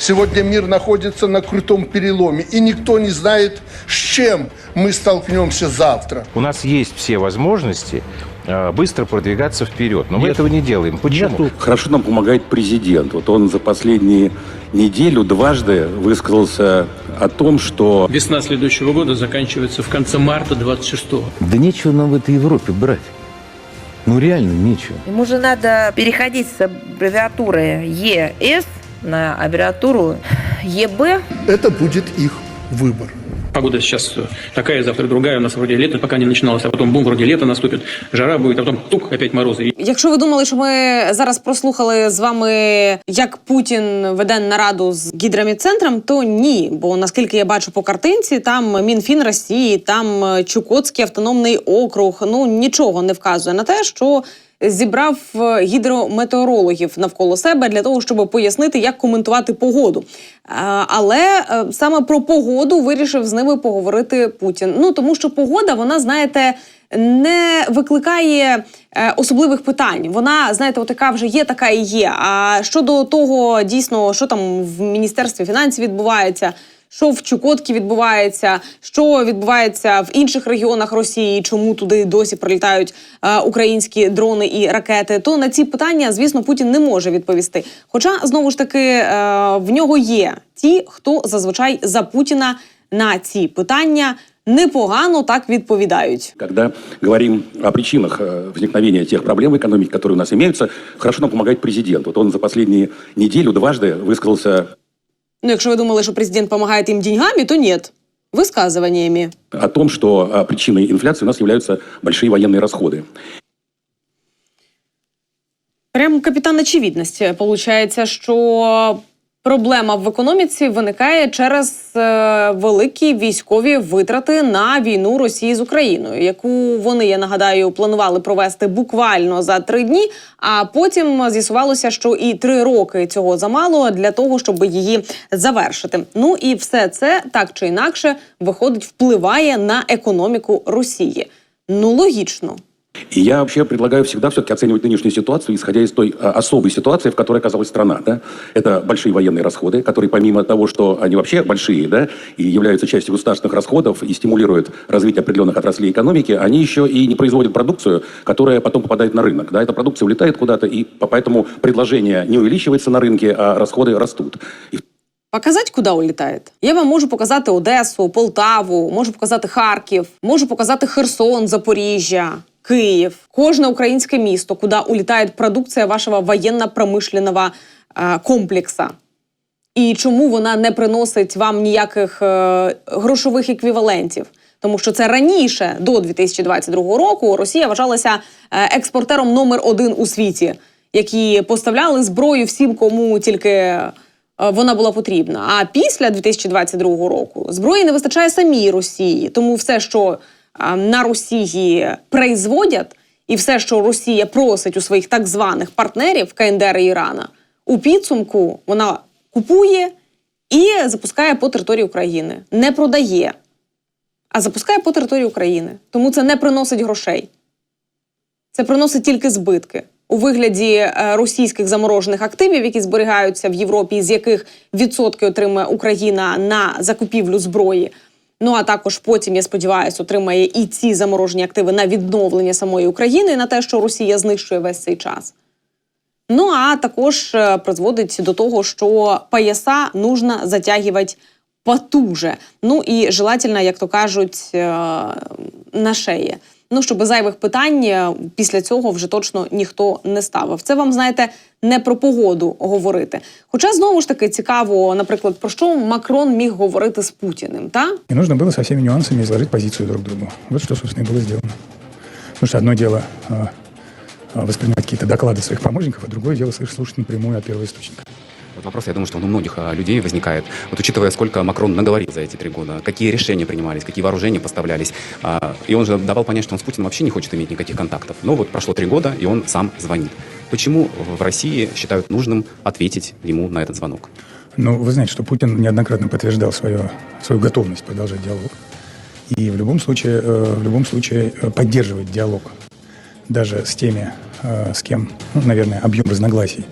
Сегодня мир находится на крутом переломе, и никто не знает, с чем мы столкнемся завтра. У нас есть все возможности э, быстро продвигаться вперед, но мы этого не делаем. Почему? Хорошо нам помогает президент. Вот он за последние неделю дважды высказался о том, что Весна следующего года заканчивается в конце марта 26-го. Да нечего нам в этой Европе брать. Ну реально нечего. Ему же надо переходить с аббревиатуры ЕС на аббревиатуру ЕБ. Это будет их выбор. Погода сейчас такая, завтра другая. У нас вроде лето пока не начиналось, а потом бум, вроде лето наступит. Жара будет, а потом тук, опять морозы. И Якщо ви думали, що ми зараз прослухали з вами, як Путін веде нараду з гідромедцентром, то ні. Бо наскільки я бачу по картинці, там Мінфін Росії, там е, Чукотський автономний округ. Ну нічого не вказує на те, що зібрав е, гідрометеорологів навколо себе для того, щоб пояснити, як коментувати погоду. Е, Але е, саме про погоду вирішив з ними поговорити Путін. Ну тому що погода, вона знаєте не викликає е, особливих питань. Вона, знаєте, от така вже є, така і є. А щодо того, дійсно, що там в міністерстві фінансів відбувається Що в Чукотці відбувається, що відбувається в інших регіонах Росії, чому туди досі прилітають е, українські дрони і ракети? То на ці питання, звісно, Путін не може відповісти. Хоча знову ж таки е, в нього є ті, хто зазвичай за Путіна на ці питання непогано так відповідають. когда говорим о причинах э, возникновения тех проблем в экономике, которые у нас имеются, хорошо нам помогает президент. Вот он за последние неделю дважды высказался Ну, якщо ви думали, що президент допомагає їм деньгами, то ні. Висказуваннями. о том, что причиною причиной инфляции у нас являются большие военные расходы. Прям капітан очевидності. Получається, що проблема в економіці виникає через е, великі військові витрати на війну Росії з Україною, яку вони, я нагадаю, планували провести буквально за три дні. А потім з'ясувалося, що і три роки цього замало для того, щоб її завершити. Ну і все це так чи інакше виходить, впливає на економіку Росії. Ну логічно. И я вообще предлагаю всегда все-таки оценивать нынешнюю ситуацию, исходя из той а, особой ситуации, в которой оказалась страна. Да? Это большие военные расходы, которые помимо того, что они вообще большие да, и являются частью государственных расходов и стимулируют развитие определенных отраслей экономики, они еще и не производят продукцию, которая потом попадает на рынок. Да? Эта продукция улетает куда-то, и по- поэтому предложение не увеличивается на рынке, а расходы растут. И Показати, куди улітає? Я вам можу показати Одесу, Полтаву, можу показати Харків, можу показати Херсон, Запоріжжя, Київ, кожне українське місто, куди улітає продукція вашого воєнно-промишленого е, комплексу. І чому вона не приносить вам ніяких е, грошових еквівалентів? Тому що це раніше, до 2022 року, Росія вважалася е, експортером номер один у світі, які поставляли зброю всім, кому тільки е, вона була потрібна. А після 2022 року зброї не вистачає самій Росії. Тому все, що на Росії производять, і все, що Росія просить у своїх так званих партнерів КНДР і Ірана, у підсумку вона купує і запускає по території України. Не продає, а запускає по території України. Тому це не приносить грошей. Це приносить тільки збитки у вигляді е, російських заморожених активів, які зберігаються в Європі, з яких відсотки отримує Україна на закупівлю зброї. Ну а також потім, я сподіваюся, отримає і ці заморожені активи на відновлення самої України, на те, що Росія знищує весь цей час. Ну а також е, призводить до того, що пояса нужно затягувати потуже. Ну і желательно, як то кажуть, е, на шиї Ну, щоб зайвих питань е, після цього вже точно ніхто не ставив. Це вам, знаєте, не про погоду говорити. Хоча знову ж таки цікаво, наприклад, про що Макрон міг говорити з Путіним, та? И нужно было со всеми нюансами изложить позицию друг другу. Вот что, собственно, и было сделано. Потому что одно дело а, а, воспринимать какие-то доклады своих помощников, а другое дело слышать, слушать напрямую от первого источника. Вот вопрос, я думаю, что он у многих а, людей возникает. Вот учитывая, сколько Макрон наговорил за эти три года, какие решения принимались, какие вооружения поставлялись. а, И он же давал понять, что он с Путиным вообще не хочет иметь никаких контактов. Но вот прошло три года, и он сам звонит. Почему в России считают нужным ответить ему на этот звонок? Ну, вы знаете, что Путин неоднократно подтверждал свою, свою готовность продолжать диалог. И в любом случае, э, в любом случае э, поддерживать диалог даже с теми, э, с кем, ну, наверное, объем разногласий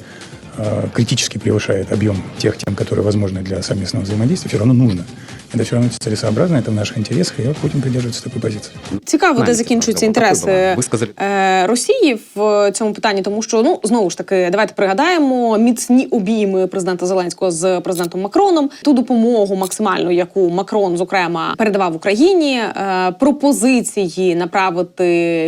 критически превышает объем тех тем, которые возможны для совместного взаимодействия, все равно нужно. Это все равно целесообразно, это в наших интересах, и вот Путин придерживается такой позиции. Цікаво, де закінчуються інтереси е, Росії в цьому питанні, тому що ну знову ж таки, давайте пригадаємо міцні обійми президента Зеленського з президентом Макроном, ту допомогу максимальну, яку Макрон зокрема передавав Україні, е, пропозиції направити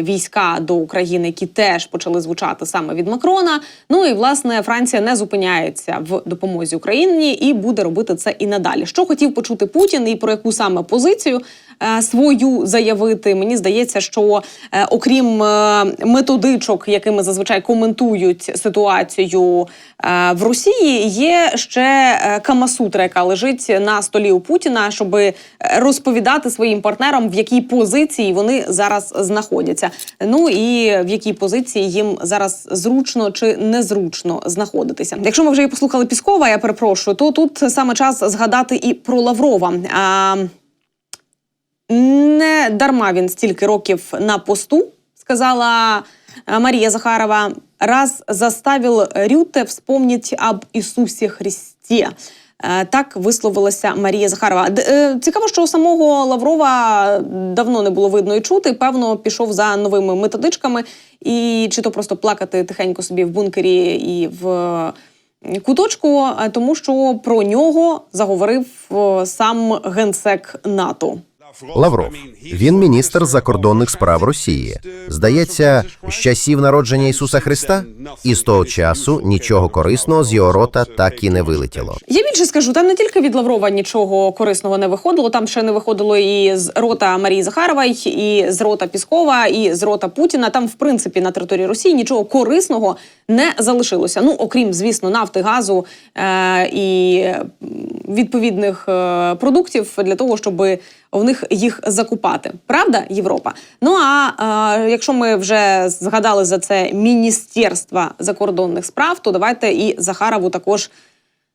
війська до України, які теж почали звучати саме від Макрона. Ну і власне Франція не зупиняється в допомозі Україні і буде робити це і надалі. Що хотів почути Путін, і про яку саме позицію свою заявити. Мені здається, що е, окрім е, методичок, якими зазвичай коментують ситуацію е, в Росії, є ще е, камасутра, яка лежить на столі у Путіна, щоб розповідати своїм партнерам, в якій позиції вони зараз знаходяться. Ну і в якій позиції їм зараз зручно чи незручно знаходитися. Якщо ми вже і послухали Піскова, я перепрошую, то тут саме час згадати і про Лаврова. Не дарма він стільки років на посту, сказала е, Марія Захарова. Раз заставил Рюте вспомнить об Ісусі Христі. Е, Так висловилася Марія Захарова. Е, Цікаво, що у самого Лаврова давно не було видно і чути. Певно, пішов за новими методичками, і чи то просто плакати тихенько собі в бункері і в куточку, тому що про нього заговорив сам генсек НАТО. Лавров. Він міністр закордонних справ Росії. Здається, з часів народження Ісуса Христа, і з того часу нічого корисного з його рота так і не вилетіло. Я більше скажу, там не тільки від Лаврова нічого корисного не виходило, там ще не виходило і з рота Марії Захарової, і з рота Піскова, і з рота Путіна. Там, в принципі, на території Росії нічого корисного не залишилося. Ну, окрім, звісно, нафти, газу е- і відповідних е- продуктів для того, щоб в них їх закупати. Правда, Європа? Ну а е- якщо ми вже згадали за це Міністерство закордонних справ, то давайте і Захарову також.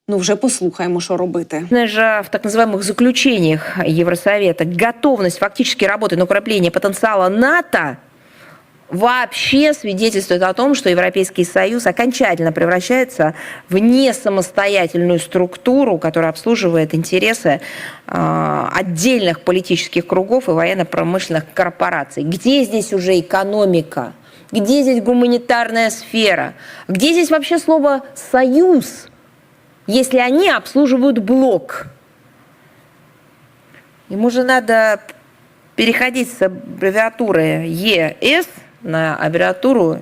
Ну, вже послухаємо, що робити. Конечно же, в так называемых заключениях Евросовета готовность фактически работы на укрепление потенциала НАТО вообще свидетельствует о том, что Европейский Союз окончательно превращается в несамостоятельную структуру, которая обслуживает интересы э, отдельных политических кругов и военно-промышленных корпораций. Где здесь уже экономика? Где здесь гуманитарная сфера? Где здесь вообще слово «союз»? если они обслуживают блок. Ему же надо переходить с аббревиатуры ЕС на аббревиатуру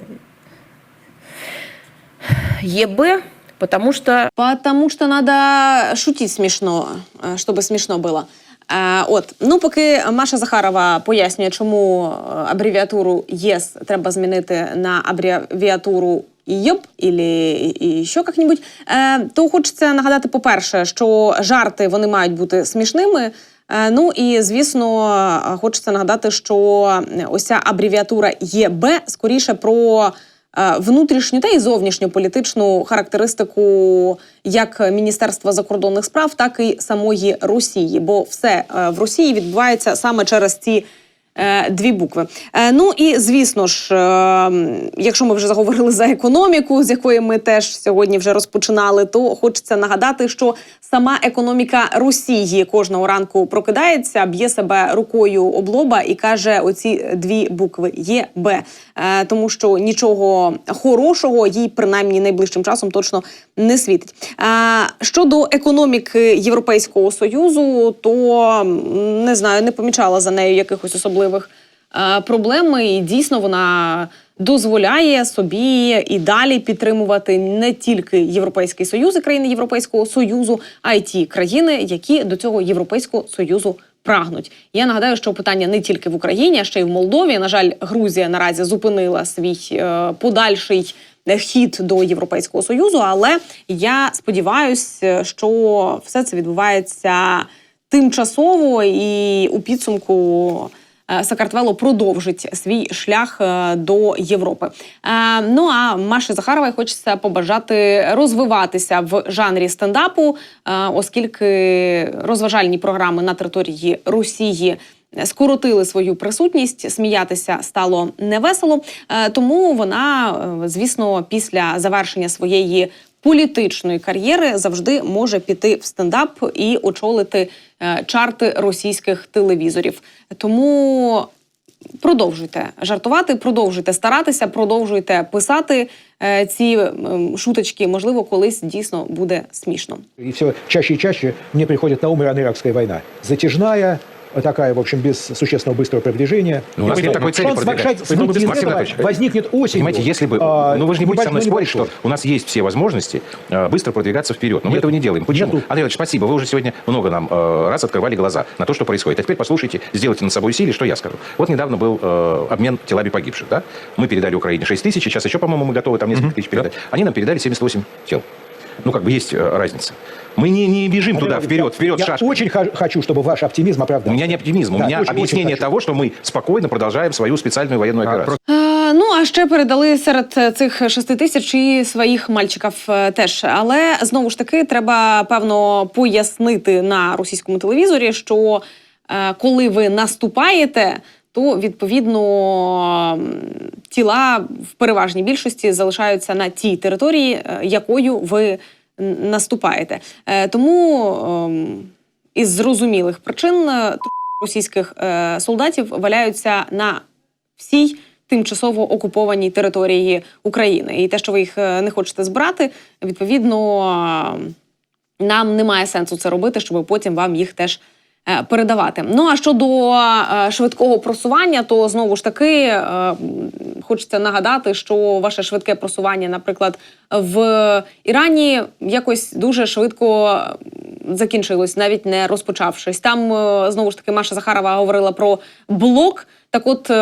ЕБ, потому что Потому що надо шутить смішно, е, щоб смішно було. Е, От, ну поки Маша Захарова пояснює, чому е, абревіатуру ЄС треба змінити на абревіатуру і, і що як-небудь, е, то хочеться нагадати, по-перше, що жарти вони мають бути смішними. Е, Ну і звісно, е, хочеться нагадати, що ось ця абревіатура ЄБ скоріше про е, внутрішню та й зовнішню політичну характеристику як Міністерства закордонних справ, так і самої Росії. Бо все е, в Росії відбувається саме через ці. Е, Дві букви. Е, Ну і звісно ж, е, якщо ми вже заговорили за економіку, з якої ми теж сьогодні вже розпочинали, то хочеться нагадати, що сама економіка Росії кожного ранку прокидається, б'є себе рукою об лоба і каже оці дві букви Є Б. Тому що нічого хорошого їй принаймні найближчим часом точно не світить. Щодо економіки Європейського союзу, то не знаю, не помічала за нею якихось особливих е, проблем. І дійсно вона дозволяє собі і далі підтримувати не тільки Європейський Союз і країни Європейського Союзу, а й ті країни, які до цього Європейського Союзу прагнуть. Я нагадаю, що питання не тільки в Україні, а ще й в Молдові. На жаль, Грузія наразі зупинила свій е, подальший хід до Європейського союзу. Але я сподіваюся, що все це відбувається тимчасово і у підсумку. Е, Сакартвело продовжить свій шлях е, до Європи. Е, Ну а Маші Захаровій хочеться побажати розвиватися в жанрі стендапу, оскільки розважальні програми на території Росії скоротили свою присутність, сміятися стало невесело. Тому вона, звісно, після завершення своєї політичної кар'єри завжди може піти в стендап і очолити е, чарти російських телевізорів. Тому продовжуйте жартувати, продовжуйте старатися, продовжуйте писати е, ці шуточки. Можливо, колись дійсно буде смішно. И все чаще и чаще мне приходит на ум Ирано-Иракская война. Затяжная, такая, в общем, без существенного быстрого продвижения. Ну, у нас нет такой цели продвигать. возникнет осенью. Понимаете, если бы... а, ну, вы же не будете со мной спорить, что у нас есть все возможности э, быстро продвигаться вперед. Но мы Нет. этого не делаем. Почему? Нету. Андрей Иванович, спасибо. Вы уже сегодня много нам э, раз открывали глаза на то, что происходит. А теперь послушайте, сделайте над собой усилие, что я скажу. Вот недавно был э, обмен телами погибших. Да? Мы передали Украине 6 тысяч, сейчас еще, по-моему, мы готовы там несколько тысяч передать. Они нам передали 78 тел. Ну, как бы есть разница. Мы не, не бежим туда, Андрей вперед, Иванович, вперед, Я шашкой. очень ха- хочу, чтобы ваш оптимизм У оправдался. меня не оптимизм, у Да, меня очень- очень объяснение хочу. того, что мы спокойно продолжаем свою специальную военную операцию. Е, ну а ще передали серед е, цих шести тисяч і своїх мальчиків е, теж. Але знову ж таки треба певно пояснити на російському телевізорі, що е, коли ви наступаєте. То відповідно м, тіла в переважній більшості залишаються на тій території, е, якою ви н- наступаєте. Е, Тому ем, із зрозумілих причин е, російських е, солдатів валяються на всій тимчасово окупованій території України. І те, що ви їх не хочете збирати, відповідно е, нам немає сенсу це робити, щоб потім вам їх теж. Е, Передавати. Ну а щодо е, швидкого просування, то знову ж таки е, хочеться нагадати, що ваше швидке просування, наприклад, в Ірані якось дуже швидко закінчилось, навіть не розпочавшись. Там знову ж таки Маша Захарова говорила про блок. Так, от, е,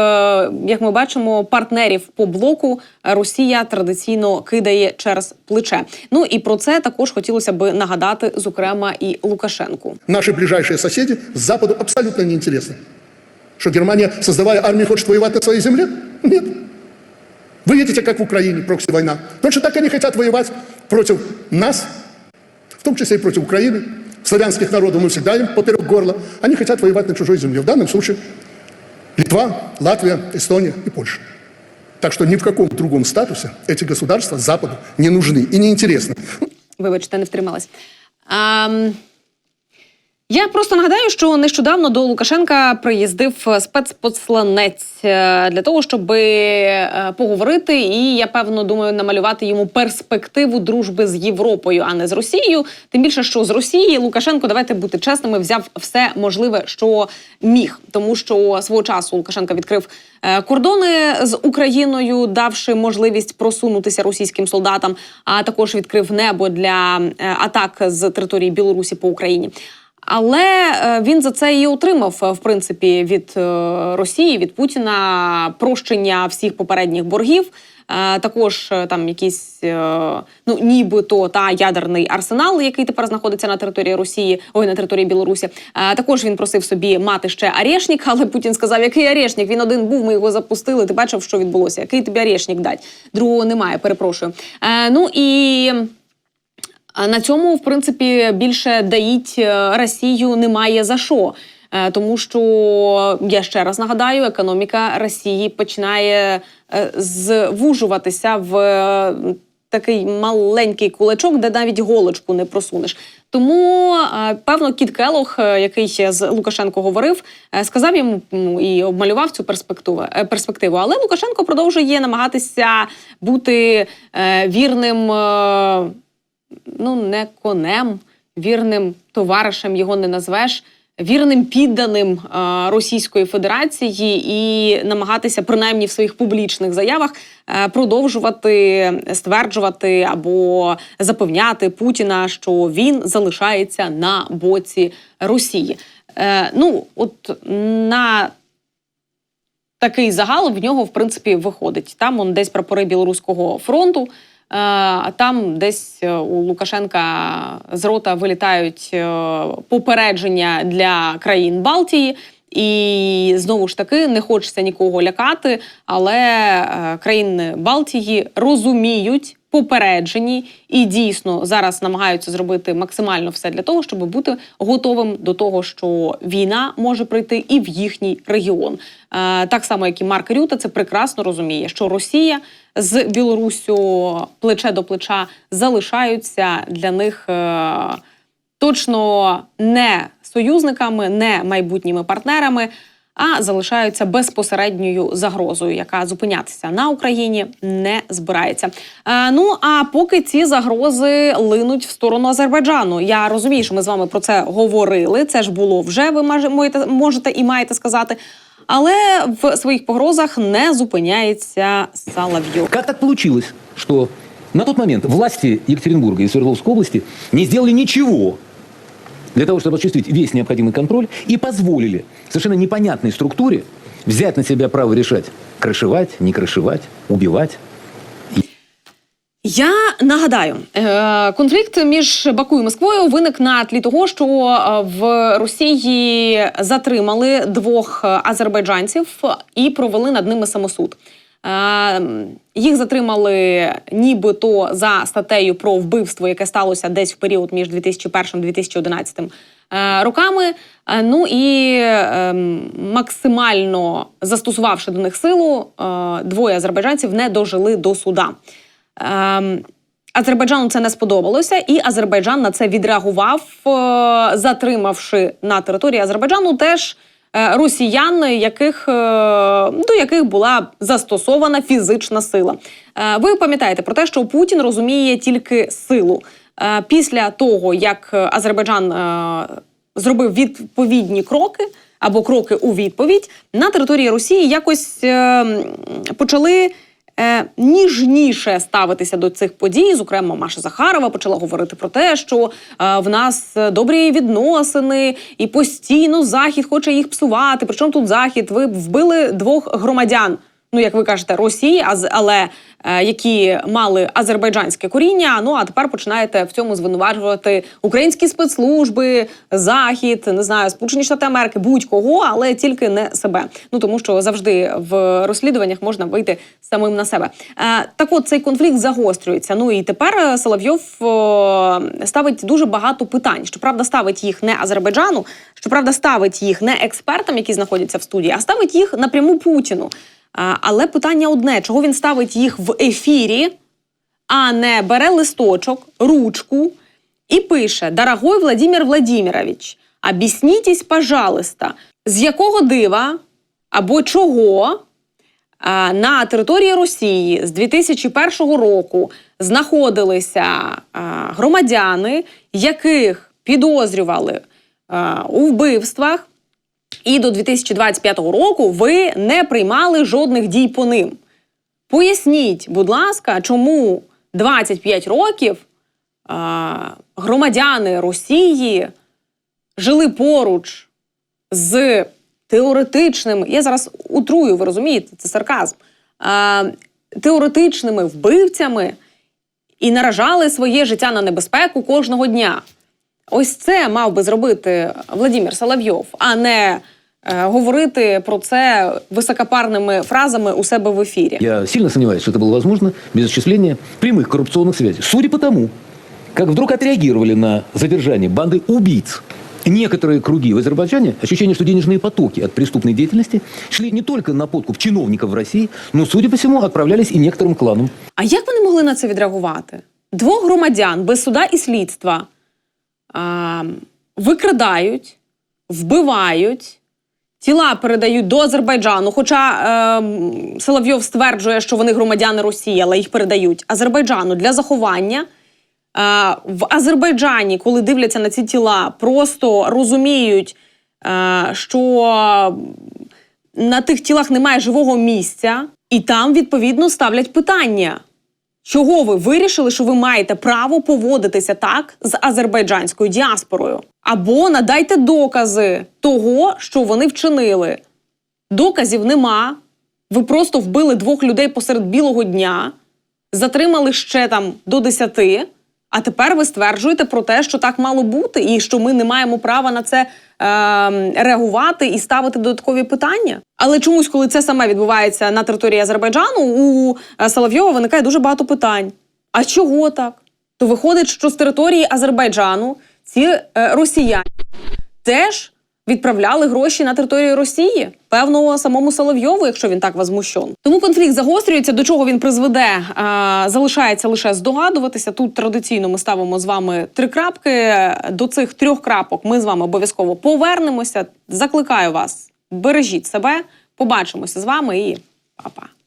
як ми бачимо, партнерів по блоку Росія традиційно кидає через плече. Ну і про це також хотілося би нагадати, зокрема, і Лукашенку. Наши ближайшие соседи с Западу абсолютно неинтересны. Что Германия, создавая армию, хочет воевать на своей земле? Нет. Вы видите, как в Украине прокси-война. Точно так они хотят воевать против нас, в том числе и против Украины. Славянских народов мы всегда им поперек горла. Они хотят воевать на чужой земле. В данном случае Литва, Латвия, Эстония и Польша. Так что ни в каком другом статусе эти государства Западу не нужны и не интересны. Вибачте, не втрималась. Ам... Я просто нагадаю, що нещодавно до Лукашенка приїздив спецпосланець е, для того, щоб е, поговорити, і я певно думаю намалювати йому перспективу дружби з Європою, а не з Росією. Тим більше, що з Росії Лукашенко, давайте бути чесними, взяв все можливе, що міг, тому що свого часу Лукашенко відкрив е, кордони з Україною, давши можливість просунутися російським солдатам, а також відкрив небо для е, атак з території Білорусі по Україні. Але е, він за це і отримав е, в принципі від е, Росії, від Путіна прощення всіх попередніх боргів. Також там якийсь е, ну нібито та ядерний арсенал, який тепер знаходиться на території Росії, ой, на території Білорусі. Також він просив собі мати ще арешник, але Путін сказав, який арешник? Він один був, ми його запустили. Ти бачив, що відбулося? Який тобі арешник дать? Другого немає, перепрошую. Ну і. На цьому, в принципі, більше доїть е, Росію немає за що. Е, Тому що я ще раз нагадаю, економіка Росії починає е, звужуватися в такий маленький кулачок, де навіть голочку не просунеш. Тому певно кіт Келох, який ще з Лукашенко говорив, сказав йому і обмалював цю перспективу. перспективу. Але Лукашенко продовжує намагатися бути вірним. Ну, не конем, вірним товаришем його не назвеш, вірним підданим е, Російської Федерації і намагатися, принаймні в своїх публічних заявах, е, продовжувати стверджувати або запевняти Путіна, що він залишається на боці Росії. Е, ну, от на такий загал в нього в принципі виходить. Там он десь прапори білоруського фронту. Е, А там десь е, у Лукашенка з рота вилітають е, попередження для країн Балтії. І знову ж таки не хочеться нікого лякати, але е, країни Балтії розуміють попереджені і дійсно зараз намагаються зробити максимально все для того, щоб бути готовим до того, що війна може прийти і в їхній регіон. Е, так само, як і Марк Рюта, це прекрасно розуміє, що Росія з Білоруссю плече до плеча залишаються для них. Е, точно не союзниками, не майбутніми партнерами, а залишаються безпосередньою загрозою, яка зупинятися на Україні не збирається. Е, ну а поки ці загрози линуть в сторону Азербайджану, я розумію, що ми з вами про це говорили. Це ж було вже. Ви можете, можете і маєте сказати. Але в своїх погрозах не зупиняється Салавйов. Как так получилось, что на тот момент власти Екатеринбурга и Свердловской области не сделали ничего для того, чтобы осуществить весь необходимый контроль и позволили совершенно непонятной структуре взять на себя право решать, крышевать, не крышевать, убивать. Я нагадаю, е, конфлікт між Баку і Москвою виник на тлі того, що е, в Росії затримали двох е, азербайджанців і провели над ними самосуд. Е, Їх затримали нібито за статтею про вбивство, яке сталося десь в період між 2001-2011 е, роками. Е, Ну і е, максимально застосувавши до них силу, е, двоє азербайджанців не дожили до суда. Ем, Азербайджану це не сподобалося, і Азербайджан на це відреагував, затримавши на території Азербайджану теж росіян, яких, е, до яких була застосована фізична сила. Е, Ви пам'ятаєте про те, що Путін розуміє тільки силу. Е, Після того, як Азербайджан е, зробив відповідні кроки або кроки у відповідь, на території Росії якось е, почали е, ніжніше ставитися до цих подій. Зокрема, Маша Захарова почала говорити про те, що е, в нас добрі відносини, і постійно захід хоче їх псувати. Причому тут захід? Ви вбили двох громадян. Ну, як ви кажете, Росії, але які мали азербайджанське коріння. Ну а тепер починаєте в цьому звинувачувати українські спецслужби, захід, не знаю, Сполучені Штати Америки, будь-кого, але тільки не себе. Ну тому що завжди в розслідуваннях можна вийти самим на себе. Е, так, от цей конфлікт загострюється. Ну і тепер е, Соловйов е, ставить дуже багато питань. Щоправда, ставить їх не Азербайджану, щоправда, ставить їх не експертам, які знаходяться в студії, а ставить їх напряму Путіну. Але питання одне: чого він ставить їх в ефірі, а не бере листочок, ручку і пише: Дорогой Владимир Владимирович, об'яснітесь, пожалуйста, з якого дива або чого на території Росії з 2001 року знаходилися громадяни, яких підозрювали у вбивствах, і до 2025 року ви не приймали жодних дій по ним. Поясніть, будь ласка, чому 25 років а, громадяни Росії жили поруч з теоретичним, я зараз утрую, ви розумієте, це сарказм, а, теоретичними вбивцями і наражали своє життя на небезпеку кожного дня. Ось це мав би зробити Владимир Соловйов, а не е, говорити про це високопарними фразами у себе в ефірі. Я сильно сомневаюсь, что это было возможно без осуществления прямых коррупционных связей. Судя по тому, как вдруг отреагировали на задержание банды убийц некоторые круги в Азербайджане, ощущение, что денежные потоки от преступной деятельности шли не только на подкуп чиновников в России, но, судя по всему, отправлялись и некоторым кланам. А як вони могли на це відреагувати? Двох громадян без суда і слідства а, викрадають, вбивають, тіла передають до Азербайджану. Хоча е, Соловйов стверджує, що вони громадяни Росії, але їх передають Азербайджану для заховання. Е, в Азербайджані, коли дивляться на ці тіла, просто розуміють, е, що на тих тілах немає живого місця, і там відповідно ставлять питання. Чого ви вирішили, що ви маєте право поводитися так з азербайджанською діаспорою? Або надайте докази того, що вони вчинили. Доказів нема. Ви просто вбили двох людей посеред білого дня, затримали ще там до десяти. А тепер ви стверджуєте про те, що так мало бути, і що ми не маємо права на це е, реагувати і ставити додаткові питання. Але чомусь, коли це саме відбувається на території Азербайджану, у е, Соловйова виникає дуже багато питань. А чого так? То виходить, що з території Азербайджану ці е, росіяни теж відправляли гроші на територію Росії, певно, самому Соловйову, якщо він так возмущен. Тому конфлікт загострюється. До чого він призведе, А, залишається лише здогадуватися. Тут традиційно ми ставимо з вами три крапки. До цих трьох крапок ми з вами обов'язково повернемося. Закликаю вас, бережіть себе. Побачимося з вами і па-па.